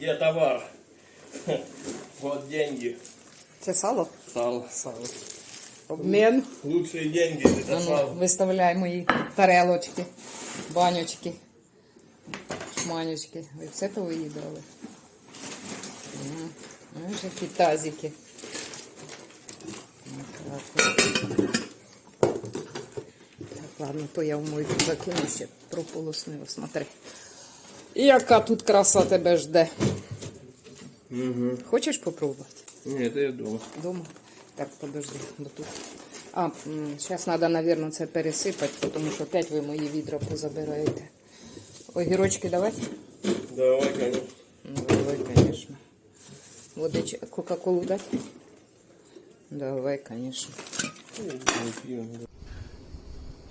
Где товар? Вот деньги. Це сало? Сало. Сало. Обмін. Лучшие деньги это А ну, сало. виставляй мої тарелочки, банючки, шманючки. Ви все то виїдали. М, Ось які тазики. Так, так, ладно, то я в мойку закину ще прополоснив, смотри. І яка тут краса тебе жде. Угу. Хочеш попробувати? Нет, это я дома. Дома? Так, подожди, бо тут. А, зараз треба, мабуть, це пересипати, тому що опять ви мої відра позабираєте. Огірочки давати? Давай, конечно. Ну, давай, звісно. Водич... Кока-колу дати? Давай, звісно.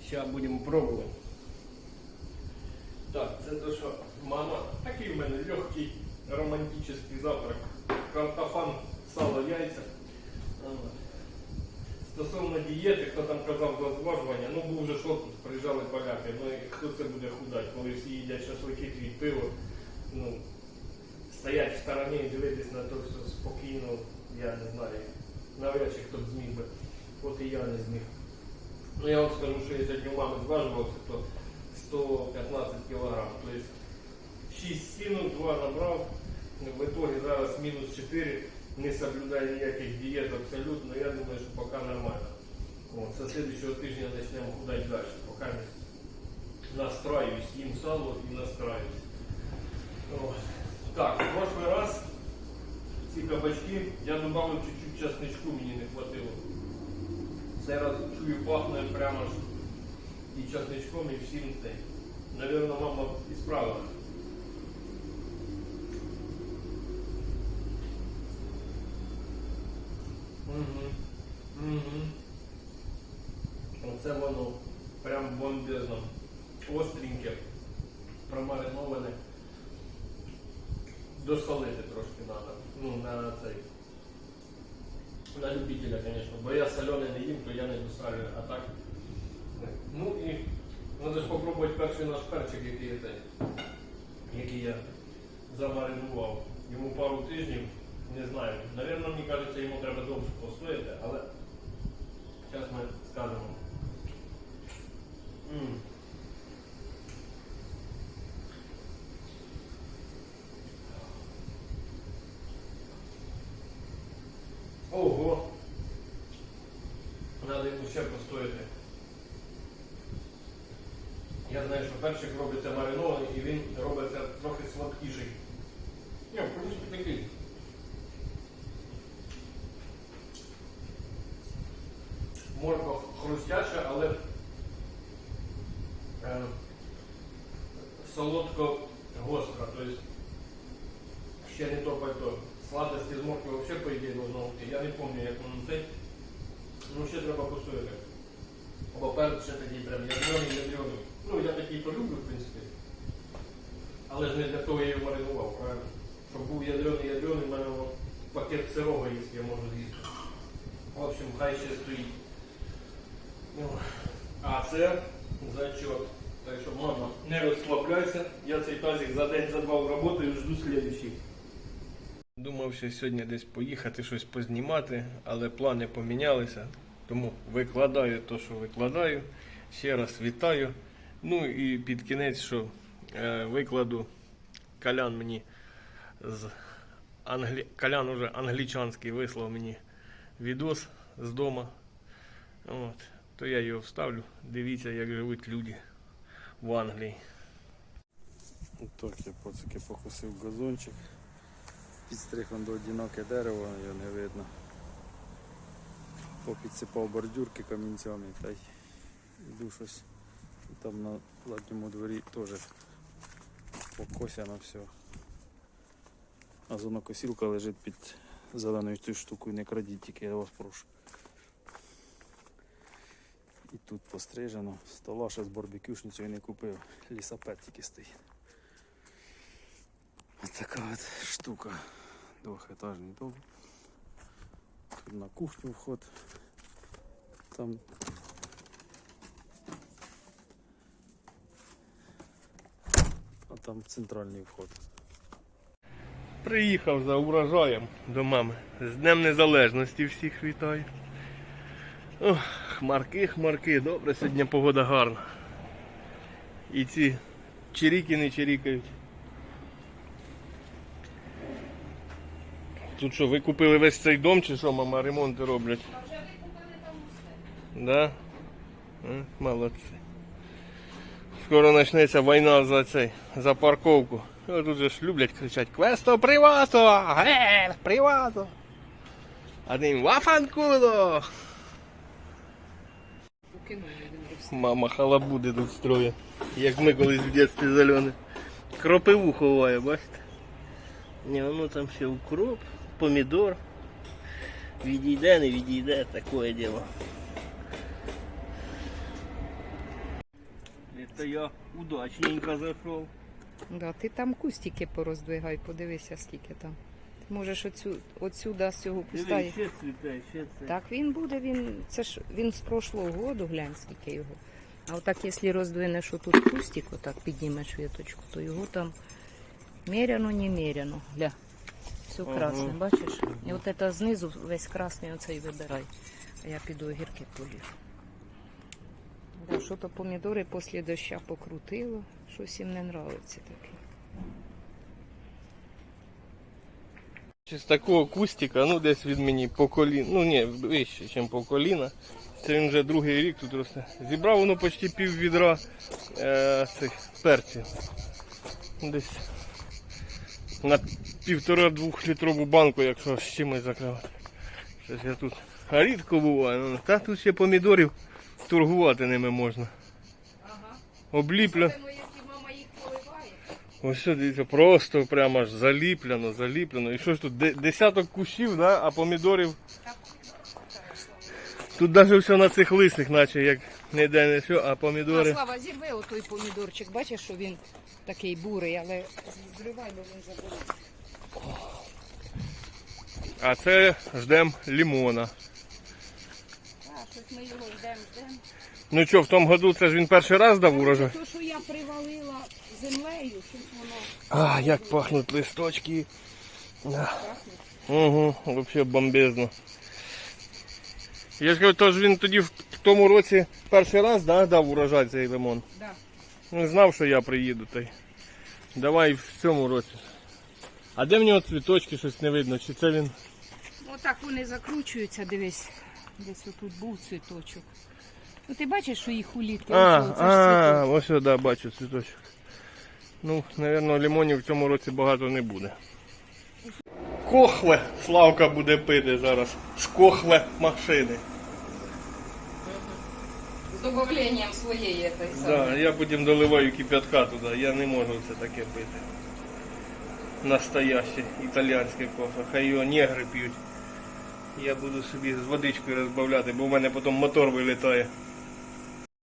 Сейчас будем пробовать. Так, це то, що мама. Такий в мене легкий романтичний завтрак. Картофан, сало, яйця. Стосовно дієти, хто там казав за зважування, ну був вже шотус, приїжджали поляки. Ну і хто це буде худати, коли всі їдять шашлики, п'ють пиво. Ну, стоять в стороні і дивитись на те, все спокійно, я не знаю. Навряд чи хто б зміг би. От і я не зміг. Ну я вам скажу, що я сьогодні у мами зважувався, то 115 кг. Тобто 6 скинув, 2 набрав. В итоге зараз мінус 4. Не соблюдаю ніяких дієт абсолютно. Я думаю, що поки нормально. От, со следующего тижня почнемо худати далі. Поки настраюсь, їм сало і настраюсь. От. Так, в прошлый раз ці кабачки я додав чуть-чуть часничку, мені не хватило. Цей раз чую пахне прямо ж і часничком, і всім цей. Навірно, мама і справила. Угу. Угу. Оце воно прям бомбезно. Остреньке, промариноване. Досолити трошки треба. Ну, на цей. На любителя, звісно. Бо я солене не їм, то я не досалюю. А так. Ну і треба ж попробувати перший наш перчик, який я цей, який я замаринував. Йому пару тижнів, не знаю. Навірно, мені кажеться, йому треба довше постояти, але зараз ми скажемо. М. Ого! Надо йому ще постояти. Я знаю, що перчик робиться маринований і він робиться трохи сладкіший. Ні, в принципі такий. Морква хрустяча, але е, солодко гостра. Тобто ще не то пальто. Сладості з моркви взагалі, по ідеї, должно бути. Я не пам'ятаю, як воно цей. Ну ще треба постояти. Бо перед ще такий прям ядрений, ядрений. Ну я такий полюблю, в принципі. Але ж не для того я його маринував, правильно? Щоб був ядрений, ядрений, в мене пакет сирого, якщо я можу з'їсти. В общем, хай ще стоїть. Ну, А це зачет. Так що, мама, не розслабляйся. Я цей тазик за день, за два роботу і жду слідчий. Думав, що сьогодні десь поїхати, щось познімати, але плани помінялися. Тому викладаю те, що викладаю. Ще раз вітаю. Ну і під кінець, що викладу Калян мені з Англі... Калян уже англічанський вислав мені відос з дома. От. То я його вставлю. Дивіться, як живуть люди в Англії. Так, я пацики покусив газончик. Підстриг до одиноке дерево, його не видно. Попідсипав бордюрки камінцями та й йду щось. Там на задньому дворі теж покосяно все. А зонокосілка лежить під зеленою цією штукою, не крадіть, тільки я вас прошу. І тут пострижено. Стола ще з барбекюшницею не купив. Лісапет тільки стоїть. Ось така от штука. Двохетажний дом. Тут на кухню вход. Там а там центральний вход. Приїхав за урожаєм до мами. З Днем Незалежності всіх вітаю. Ох, хмарки, хмарки, добре, сьогодні погода гарна. І ці чиріки не чирікають. Тут що, ви купили весь цей дом чи що, мама, ремонти роблять? Вже викупали там Да? Е, Молодці. Скоро почнеться війна за цей, за парковку. О, Тут же ж люблять кричать Квесто привато! Ге, привато! А ним вафанкуло! Мама халабуди тут строє. Як ми колись в дитинстві зальони. Кропиву ховає, бачите? Ні, воно там ще укроп, помідор. Відійде, не відійде, таке діло. Это я удачненько зайшов. Да, ти там кустики пороздвигай, подивися, скільки там. Ти можеш оцю, отсюда з цього куста. Диви, ще цвіте, ще це. Так він буде, він. Це ж він з прошлого году, глянь, скільки його. А отак, якщо роздвинеш отут кустик, отак піднімеш віточку, то його там міряно, неміряно. Гля. Все Ага. красне, бачиш? І от це знизу весь красний оцей вибирай. А я піду огірки поліжу. Да, що то помідори після доща покрутило, щось їм не нравиться таке. З такого кустика, ну десь від мені по коліна, ну ні, вище, ніж по коліна. Це він вже другий рік тут росте. Зібрав воно почти пів відра е, цих перців. Десь на півтора-двох літрову банку, якщо з чимось закривати. Щось я тут. Рідко буває. Ну, та тут ще помідорів торгувати ними можна. Ага. Поливає. Ось що, дивіться, просто прямо аж заліплено, заліплено. І що ж тут, десяток кущів, да? а помідорів. Тут навіть все на цих лисих, наче як ніде не все, а А, помідори. Слава, зірви отой помідорчик. Бачиш, що він такий бурий, але зривай, бо він забуде. А це ждем лімона. Щось ми його. Ну що, в тому году це ж він перший раз дав урожай. То, що я привалила землею, щось воно А, як пахнуть листочки. Угу, взагалі бомбезно. Я ж кажу, то ж він тоді в тому році перший раз да, дав урожай цей лимон. Да. Не знав, що я приїду. Та й давай в цьому році. А де в нього цвіточки, щось не видно? Чи це він. Отак вони закручуються, дивись. Десь отут був цвіточок. Ну ти бачиш, що їх улітки. А, ось, а, ось сюди бачу цвіточок. Ну, напевно, лимонів в цьому році багато не буде. Кохле Славка буде пити зараз. З кохле машини. З добавленням своєї той Да, я потім доливаю кип'ятка туди, я не можу це таке пити. Настояще італійське кофе. Хай його негри п'ють. Я буду собі з водичкою розбавляти, бо в мене потім мотор вилітає.